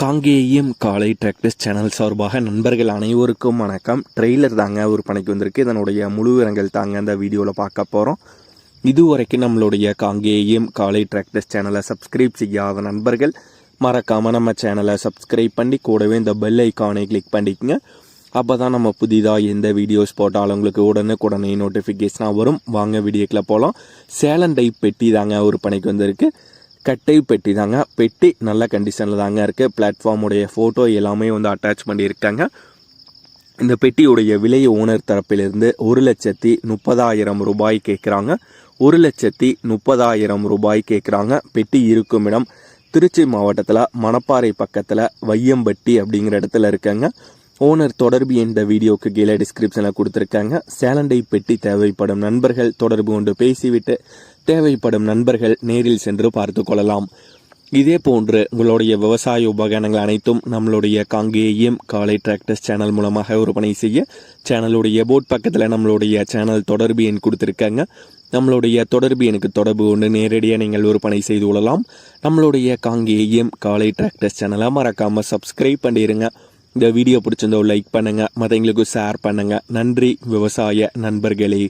காங்கேயம் காலை tractors channel சார்பாக நண்பர்கள் அனைவருக்கும் வணக்கம். ட்ரெய்லர் தாங்க ஒரு பணிக்கு வந்திருக்கு. இதனுடைய முழு விவரங்கள் தாங்க அந்த வீடியோவில் பார்க்க போகிறோம் இதுவரைக்கும் நம்மளுடைய காங்கேயம் காலை டிராக்டர்ஸ் சேனலை சப்ஸ்கிரைப் செய்யாத நண்பர்கள் மறக்காமல் நம்ம சேனலை சப்ஸ்கிரைப் பண்ணி கூடவே இந்த பெல் ஐக்கானை கிளிக் பண்ணிக்கங்க. அப்போ தான் நம்ம புதிதாக எந்த வீடியோஸ் போட்டாலும் உங்களுக்கு உடனுக்குடனே நோட்டிஃபிகேஷனாக வரும். வாங்க வீடியோக்கில் போகலாம் சேலன் டைப் பெட்டி தாங்க ஒரு பணிக்கு வந்திருக்கு. கட்டை பெட்டி தாங்க. பெட்டி நல்ல கண்டிஷனில் தாங்க இருக்குது பிளாட்ஃபார்முடைய ஃபோட்டோ எல்லாமே வந்து அட்டாச் பண்ணியிருக்காங்க. இந்த பெட்டியுடைய விலை ஓனர் தரப்பிலிருந்து ஒரு லட்சத்தி முப்பதாயிரம் ரூபாய் கேட்குறாங்க. ஒரு லட்சத்தி முப்பதாயிரம் ரூபாய் கேட்குறாங்க. பெட்டி இருக்கும் இடம் திருச்சி மாவட்டத்தில் மணப்பாறை பக்கத்தில் வையம்பட்டி அப்படிங்கிற இடத்துல இருக்காங்க. ஓனர் தொடர்பு என்ற வீடியோக்கு கீழே டிஸ்கிரிப்ஷனில் கொடுத்துருக்காங்க. சேலண்டை பெட்டி தேவைப்படும் நண்பர்கள் தொடர்பு கொண்டு பேசிவிட்டு தேவைப்படும் நண்பர்கள் நேரில் சென்று பார்த்து கொள்ளலாம். இதே போன்று உங்களுடைய விவசாய உபகரணங்கள் அனைத்தும் நம்மளுடைய காங்கேயம் காலை டிராக்டர்ஸ் சேனல் மூலமாக விற்பனை செய்ய சேனலுடைய போட் பக்கத்தில் நம்மளுடைய சேனல் தொடர்பு எண் கொடுத்துருக்காங்க. நம்மளுடைய தொடர்பு எனக்கு தொடர்பு கொண்டு நேரடியாக நீங்கள் விற்பனை செய்து கொள்ளலாம். நம்மளுடைய காங்கேயம் காலை டிராக்டர்ஸ் சேனலை மறக்காமல் சப்ஸ்கிரைப் பண்ணிடுங்க இந்த வீடியோ பிடிச்சிருந்தோ லைக் பண்ணுங்கள் மற்றவங்களுக்கு ஷேர் பண்ணுங்கள் நன்றி. விவசாய நண்பர்களே.